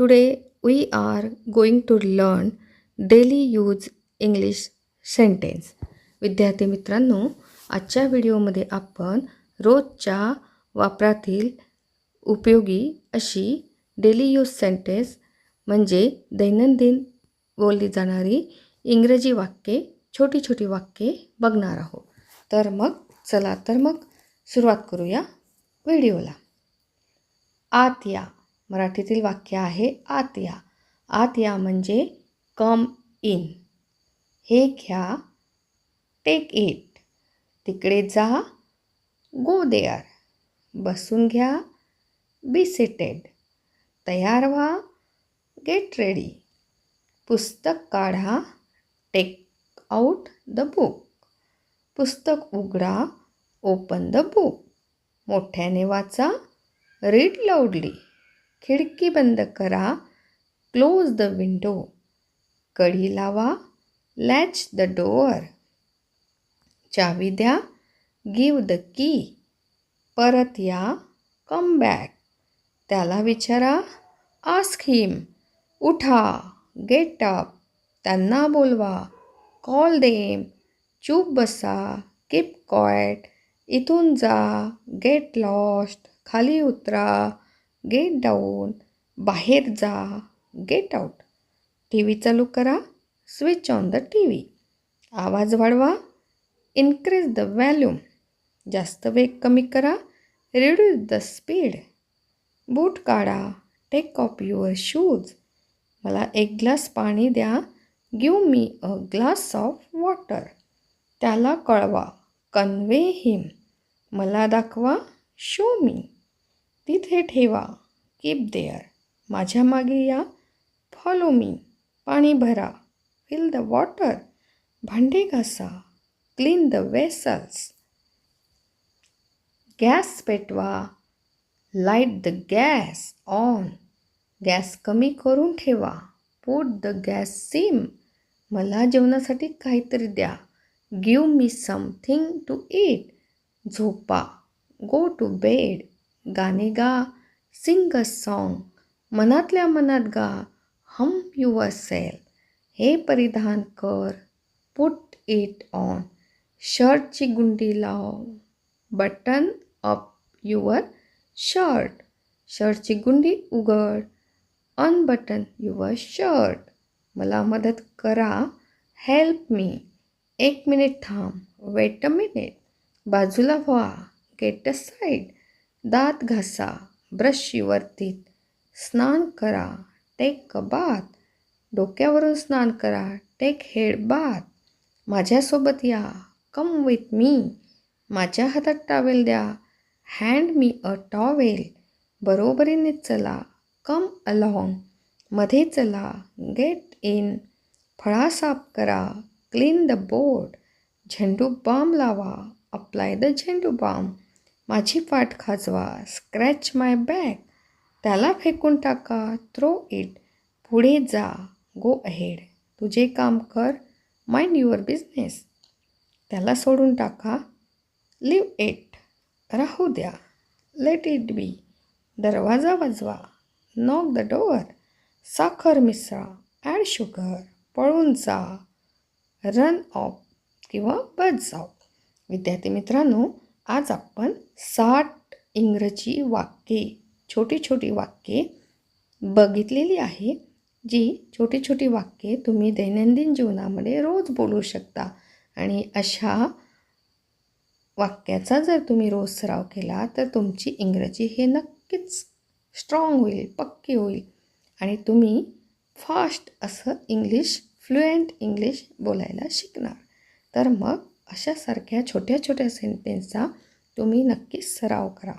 Today we are going to learn daily use English sentence. विद्यार्थी मित्रांनो आजच्या व्हिडिओमध्ये आपण रोजच्या वापरातील उपयोगी अशी डेली यूज सेंटेन्स म्हणजे दैनंदिन बोलली जाणारी इंग्रजी वाक्ये छोटी छोटी वाक्ये बघणार आहोत तर मग चला तर मग सुरुवात करूया व्हिडिओला आत या मराठीतील वाक्य आहे आत या आत या म्हणजे कम इन हे घ्या. टेक इट तिकडे जा. गो देअर बसून घ्या. बी सिटेड तयार व्हा. गेट रेडी पुस्तक काढा. टेक आऊट द बुक पुस्तक उघडा. ओपन द बुक मोठ्याने वाचा. रीड लाऊडली खिडकी बंद करा. क्लोज द विंडो कढी लावा. लॅच द डोअर चावी द्या. गिव द की परत या. कम बॅक त्याला विचारा. आस्क हिम उठा. गेट अप त्यांना बोलवा. कॉल देम चूप बसा. किप कॉयट इथून जा. गेट लॉस्ट खाली उतरा. गेट डाऊन बाहेर जा. गेट आऊट टी व्ही चालू करा. Switch on the T V आवाज वाढवा. इन्क्रीज द व्हॅल्यूम जास्त वेग कमी करा. रिड्यूस द स्पीड बूट काढा. टेक ऑफ युअर शूज मला एक ग्लास पाणी द्या. Give me a glass of water त्याला कळवा. कन्वे हिम मला दाखवा. शो मी तिथे ठेवा. कीप देअर माझ्या मागे या. फॉलो मी पाणी भरा. फिल द वॉटर भांडे घासा. क्लीन द वेसल्स गॅस पेटवा. Light the gas on gas कमी करून ठेवा. पुट द गॅस सिम मला जेवणासाठी काहीतरी द्या. Give me something to eat झोपा. गो टू बेड गाणे गा सिंग अ सॉन्ग मनातल्या मनात गा हम युअर सेल हे परिधान कर पुट इट ऑन शर्टची गुंडी लाव. बटन अप युअर शर्ट शर्टची गुंडी उघड. अनबटन युअर शर्ट मला मदत करा. हेल्प मी एक मिनिट थांब. वेट अ मिनिट बाजूला व्हा. गेट अ साईड दात घासा ब्रश वरतीत. स्नान करा टेक कबात. डोक्यावरून स्नान करा टेक हेड बाथ माझ्यासोबत या कम विथ मी. माझ्या हातात टॉवेल द्या. Hand me a towel. बरोबरीने चला कम अलॉंग. मध्ये चला गेट इन. फळा साफ करा clean the board. Zandu balm लावा अप्लाय द झेंडू बाम. माझी पाठ खाजवा स्क्रॅच माय बॅग त्याला फेकून टाका थ्रो इट पुढे जा गो अहेड तुझे काम कर माइंड युअर बिझनेस त्याला सोडून टाका लिव इट राहू द्या. लेट इट बी दरवाजा वाजवा. नॉक द डोअर साखर मिसळा. ॲड शुगर पळून जा. रन ऑफ किंवा बस जाऊ विद्यार्थी मित्रांनो आज आपण साठ इंग्रजी वाक्ये छोटी छोटी वाक्ये बघितलेली आहे जी छोटी छोटी वाक्ये तुम्ही दैनंदिन जीवनामध्ये रोज बोलू शकता. आणि अशा वाक्याचा जर तुम्ही रोज सराव केला तर तुमची इंग्रजी हे नक्कीच स्ट्रॉंग होईल पक्की होईल. आणि तुम्ही फास्ट असं इंग्लिश फ्लुएंट इंग्लिश बोलायला शिकणार. तर मग अशासारख्या छोट्या छोट्या सेंटेन्सचा तुम्ही नक्कीच सराव करा.